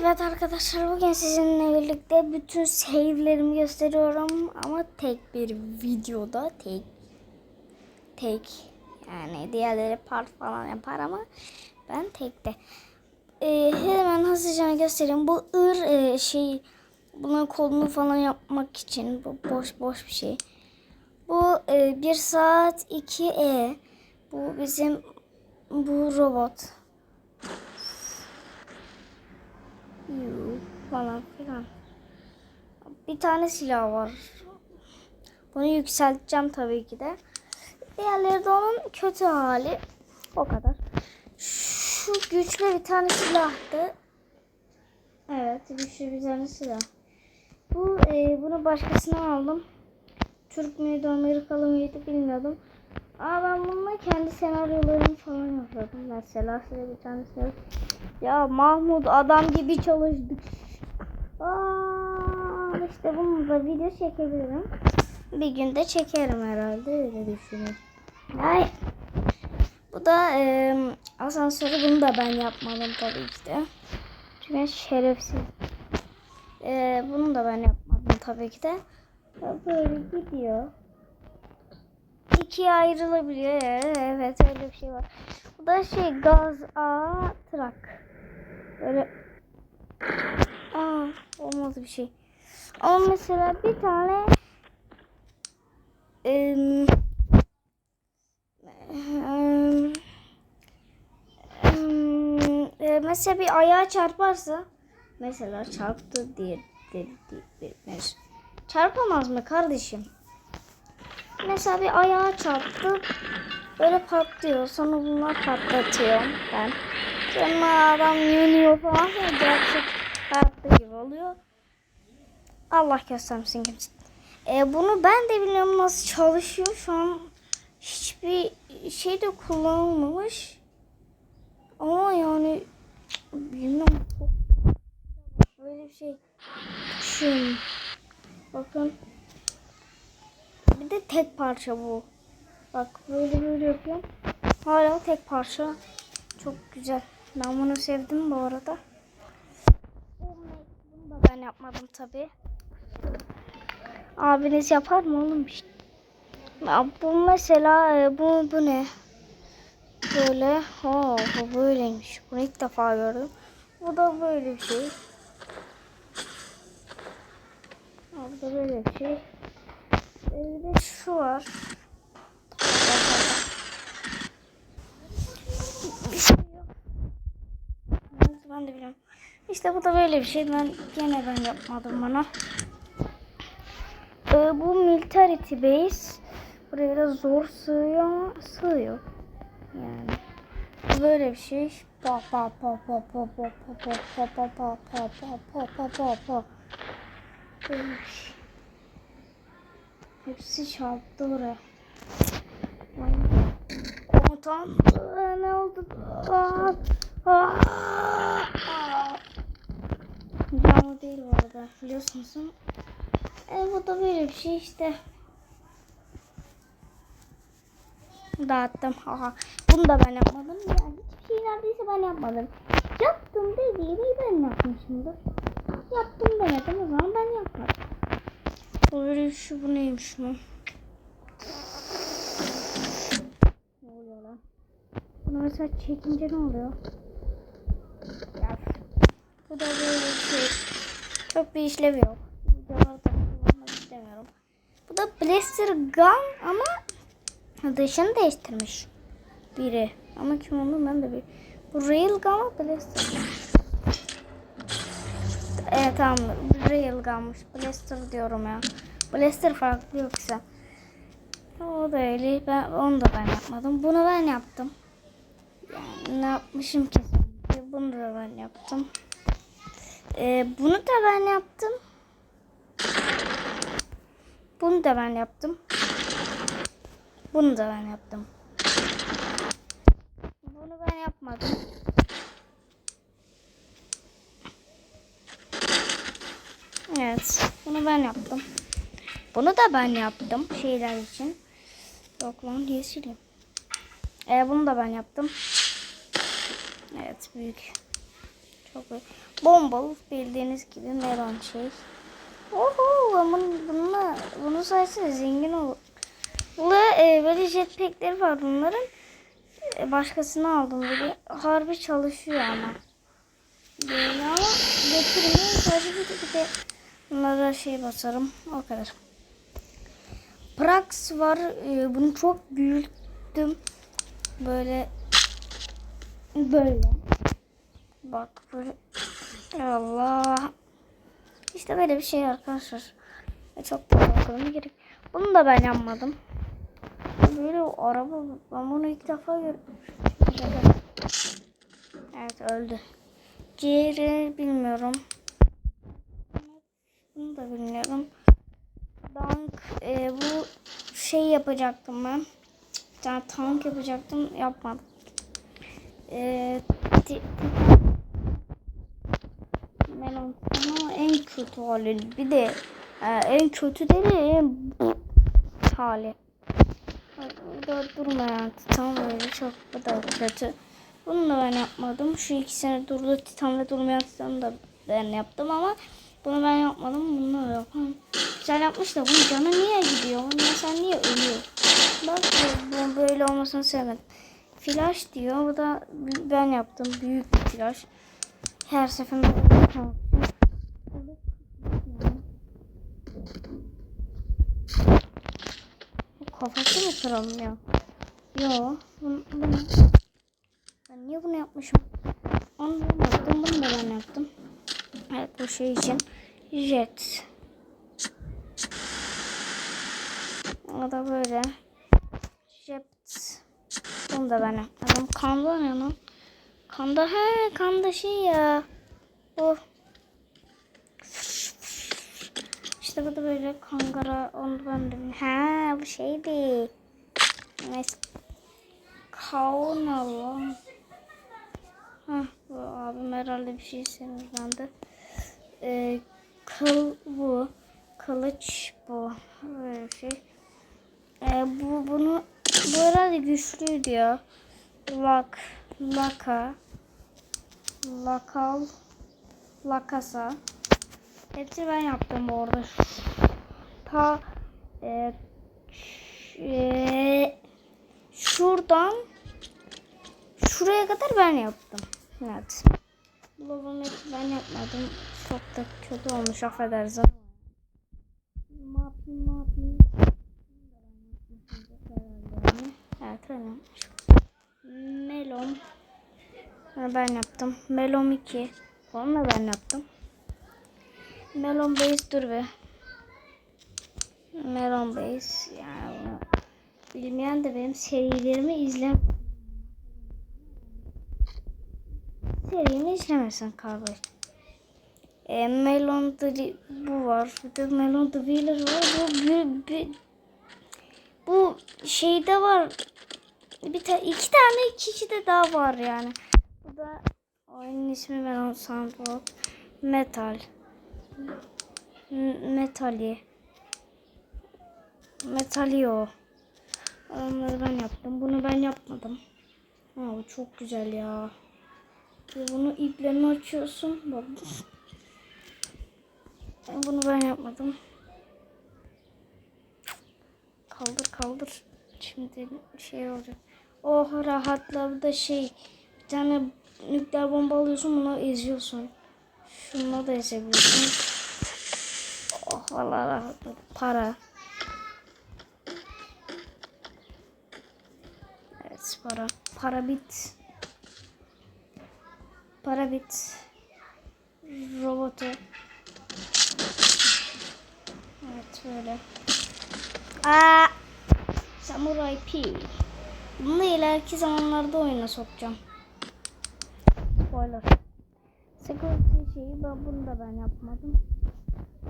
Evet arkadaşlar bugün sizinle birlikte bütün save'lerimi gösteriyorum ama tek bir videoda tek tek yani diğerleri part falan yapar ama ben tekte. Ee, hemen hızlıca göstereyim. Bu ır e, şey bunun kolunu falan yapmak için bu boş boş bir şey. Bu e, 1 saat 2 e. Bu bizim bu robot. Yuh, falan filan. Bir tane silah var. Bunu yükselteceğim tabii ki de. Diğerleri de onun kötü hali. O kadar. Şu güçlü bir tane silahtı. Evet, güçlü bir tane silah. Bu e, bunu başkasından aldım. Türk müydü, Amerikalı mıydı bilmiyordum. Ama ben bununla kendi senaryolarımı falan yapıyordum. Mesela size bir tanesini ya Mahmut adam gibi çalıştık. Aa, işte bunu da video çekebilirim. Bir günde çekerim herhalde öyle düşünüyorum. Ay. Bu da e, asansörü bunu da ben yapmadım tabii ki de. Çünkü şerefsiz. E, bunu da ben yapmadım tabii ki de. Böyle gidiyor. İkiye ayrılabiliyor. Evet öyle bir şey var. Bu da şey gaz a trak. Böyle Aa, olmaz bir şey. Ama mesela bir tane em, em, e, mesela bir ayağa çarparsa mesela çarptı diye, diye, diye, diye çarpamaz mı kardeşim? Mesela bir ayağa çarptı böyle patlıyor sonra bunlar patlatıyor ben. Sonra adam yanıyor falan. Gerçek hayatta gibi oluyor. Allah göstermesin kimse. E, bunu ben de bilmiyorum nasıl çalışıyor. Şu an hiçbir şey de kullanılmamış. Ama yani bilmiyorum. Böyle bir şey düşün. Bakın. Bir de tek parça bu. Bak böyle böyle yapıyorum. Hala tek parça. Çok güzel. Ben bunu sevdim bu arada. Bunu da ben yapmadım tabi. Abiniz yapar mı oğlum işte? Ya bu mesela e, bu bu ne? Böyle. Ha bu böyleymiş. Bunu ilk defa gördüm. Bu da böyle bir şey. Bu da böyle bir şey. E, Bir şu var. Bir şey yok. Ben de biliyorum. İşte bu da böyle bir şey. Ben gene ben yapmadım bana. Ee, bu military base. Buraya biraz zor sığıyor ama sığıyor. Yani. Böyle bir şey. Pa pa pa pa pa pa pa pa pa pa pa pa pa pa pa pa. Böyle bir şey. Hepsi çarptı oraya. Komutan ne oldu? Aa, aa, aa. Yağmur değil bu arada biliyorsunuz. E, bu da böyle bir şey işte. Dağıttım. Aha. Bunu da ben yapmadım. Yani hiçbir şey neredeyse ben yapmadım. Yaptım dediğimi ben yapmışımdır. Yaptım demedim o zaman ben yapmadım. Böyle şu bu neymiş bu? Ne oluyor lan? Bunu mesela çekince ne oluyor? Ya. Bu da böyle bir şey. Çok bir işlevi yok. Videolarda. Bu da Blaster Gun ama dışını değiştirmiş biri. Ama kim onu ben de bir. Bu Railgun Blaster Gun? Evet tamam. Railgun'muş. Blaster diyorum ya. Blaster farklı yoksa. O da öyle. Ben, onu da ben yapmadım. Bunu ben yaptım. Yani ne yapmışım ki? Bunu da ben yaptım. Ee, bunu da ben yaptım. Bunu da ben yaptım. Bunu da ben yaptım. Bunu ben yapmadım. Evet. Bunu ben yaptım. Bunu da ben yaptım. Şeyler için. Yok lan diye sileyim. Ee, bunu da ben yaptım. Evet büyük. Çok böyle bombalı bildiğiniz gibi melon şey. Oho ama bunu, bunu sayesinde zengin olur. Ve e, böyle jetpackleri var bunların. E, başkasını aldım böyle. Harbi çalışıyor ama. Böyle ama getirmiyor. Sadece bir de bunlara şey basarım. O kadar. Prax var. E, bunu çok büyüttüm. Böyle böyle. Bak böyle. Allah. İşte böyle bir şey arkadaşlar. Çok bakmama gerek. Bunu da ben yapmadım. Böyle araba ben bunu ilk defa gördüm. Evet öldü. Ciğeri bilmiyorum. Bunu da bilmiyorum. Dank e, bu şey yapacaktım ben. Bir tane tank yapacaktım. Yapmadım. E, melon ama en kötü hali. Bir de e, en kötü değil en hali. Burada durmayan titan böyle çok bu da kötü. Bunu da ben yapmadım. Şu ikisini durdu titan ve durmayan titanı da ben yaptım ama bunu ben yapmadım. Bunu da yapamam. Güzel yapmış da bunun canı niye gidiyor? Bunun sen niye ölüyor? Bak bu, böyle olmasını sevmedim. Flash diyor. Bu da ben yaptım. Büyük bir flash. Her seferinde Kafası mı kıralım ya? Yo. Ben niye bunu yapmışım? Onu ben yaptım. Bunu da ben yaptım. Evet bu şey için. Jet. O da böyle. Jet. Bunu da ben yapmadım. Kanda ne lan? Kanda he kanda şey ya. Bu. İşte bu da böyle kangara onu ben de ha bu şeydi. Neyse. Kaunalı. Hah bu abim herhalde bir şey sinirlendi. Ee, kıl bu. Kılıç bu. Böyle bir şey. Ee, bu bunu bu herhalde güçlüydü ya. Lak. Laka. Lakal. Lakasa. Hepsini ben yaptım orada. Ta e, e, şuradan şuraya kadar ben yaptım. Evet. Bulabım ben yapmadım. Çok da kötü olmuş affedersin. Map map. Evet öyle yapmış. Melon. Bunu ben yaptım. Melon 2. Onu da ben yaptım. Melon Base dur be. Melon Base yani bilmeyen de benim serilerimi izlem serimi izlemesin kardeş. E, Melon the, bu var. Bir de Melon the Wheeler var. Bu bir, bir, bu şeyde var. Bir ta, iki tane kişi de daha var yani. Bu da oyunun ismi Melon Sandbox. Metal. M- Metali. Metalio. Onları ben yaptım. Bunu ben yapmadım. Ha, bu çok güzel ya. Bunu iplerini açıyorsun. Bak. Bunu ben yapmadım. Kaldır kaldır. Şimdi şey olacak. Oh rahatla bu da şey. Bir tane nükleer bomba alıyorsun bunu eziyorsun. Şunu da ezebiliyorsun. Oh valla. Para. Evet para. Para bit. Para bit. Robotu. Evet böyle. Aa! Samurai P. Bunu ileriki zamanlarda oyuna sokacağım. Spoiler. Security şeyi ben bunu da ben yapmadım.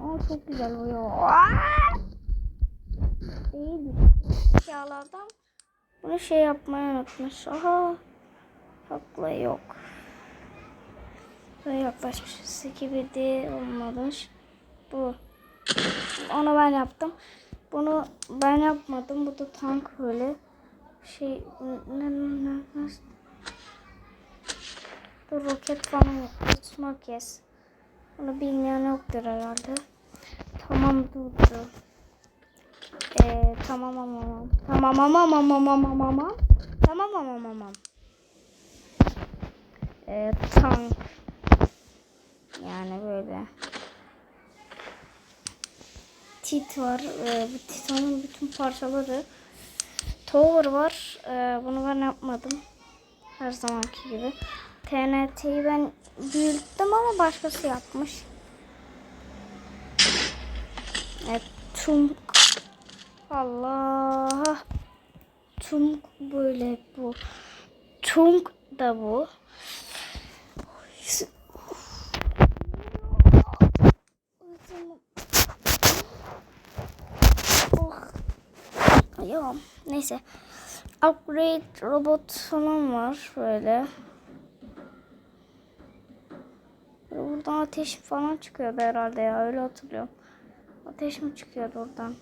Ama çok güzel oluyor. İyi eşyalardan bunu şey yapmayı unutmuş. Aha. Haklı yok. Böyle yaklaşmış. gibi de olmamış. Bu. Onu ben yaptım. Bunu ben yapmadım. Bu da tank böyle. Şey ne- Bu roket falan yok. Smarkes. Bunu bilmeyen yoktur herhalde. Tamam durdu. Ee, tamam amam. Tamam amam amam amam amam. Tamam amam amam. Ee, tank. Yani böyle. Tit var. Ee, bu titanın bütün parçaları. Tower var. Ee, bunu ben yapmadım. Her zamanki gibi. TNT'yi ben büyüttüm ama başkası yapmış. Evet, Tunk. Allah. Tunk böyle bu. Tunk da bu. Ayağım. Neyse. Upgrade robot falan var böyle. Buradan ateş falan çıkıyordu herhalde ya öyle hatırlıyorum. Ateş mi çıkıyordu oradan?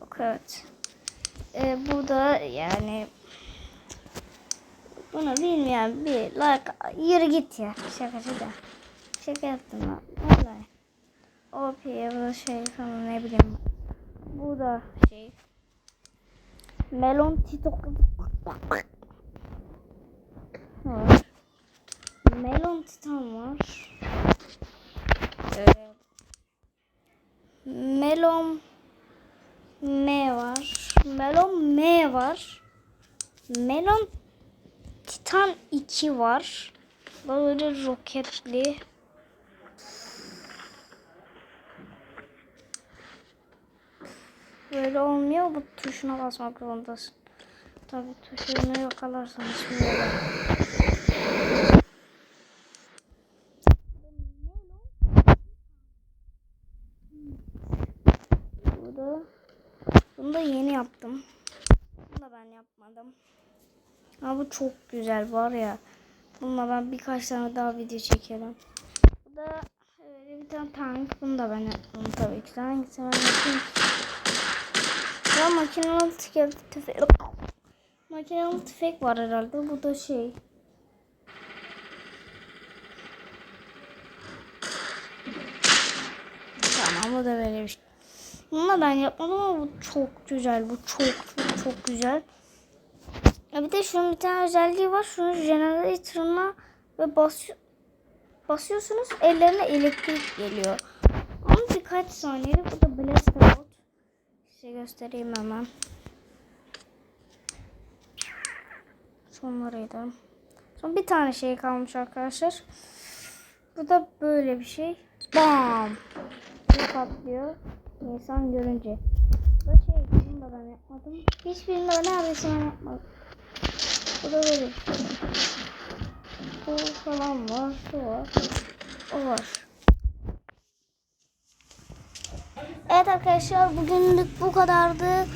Yok evet. Ee, burada yani bunu bilmeyen bir like yürü git ya şaka şaka. Şaka yaptım lan. Vallahi. OP ya da şey falan ne bileyim. Bu da şey. Melon Tito var. Melon Titan var. Ee, Melon M var. Melon M var. Melon Titan 2 var. Böyle roketli. Böyle olmuyor. Bu tuşuna basmak zorundasın. Tabii tuşunu yakalarsan şimdi böyle. Burada bunu da yeni yaptım. Bunu da ben yapmadım. Ama bu çok güzel var ya. Bununla ben birkaç tane daha video çekerim. Bu da öyle bir tane tank. Bunu da ben yaptım tabii ki. Hangisi ben yapayım? Ya makinalı tüfek, tüfek. Makinalı tüfek var herhalde. Bu da şey. Tamam bu da böyle bir şey. Bunu da ben yapmadım ama bu çok güzel. Bu çok çok çok güzel. Ya bir de şunun bir tane özelliği var. Şunu generator'ına ve basıyor, basıyorsunuz ellerine elektrik geliyor. Ama birkaç saniyede bu da blaster mode. Size göstereyim hemen. Sonlarıydı. Son bir tane şey kalmış arkadaşlar. Bu da böyle bir şey. Bam! Bu patlıyor. İnsan görünce. Bu şey bunu da ben yapmadım. Hiçbirini de neredeyse ben yapmadım. Bu da böyle. Bu falan var. Şu var. O var. Evet arkadaşlar bugünlük bu kadardı.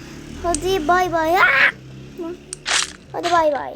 Hadi bay bay. Hadi bay bay.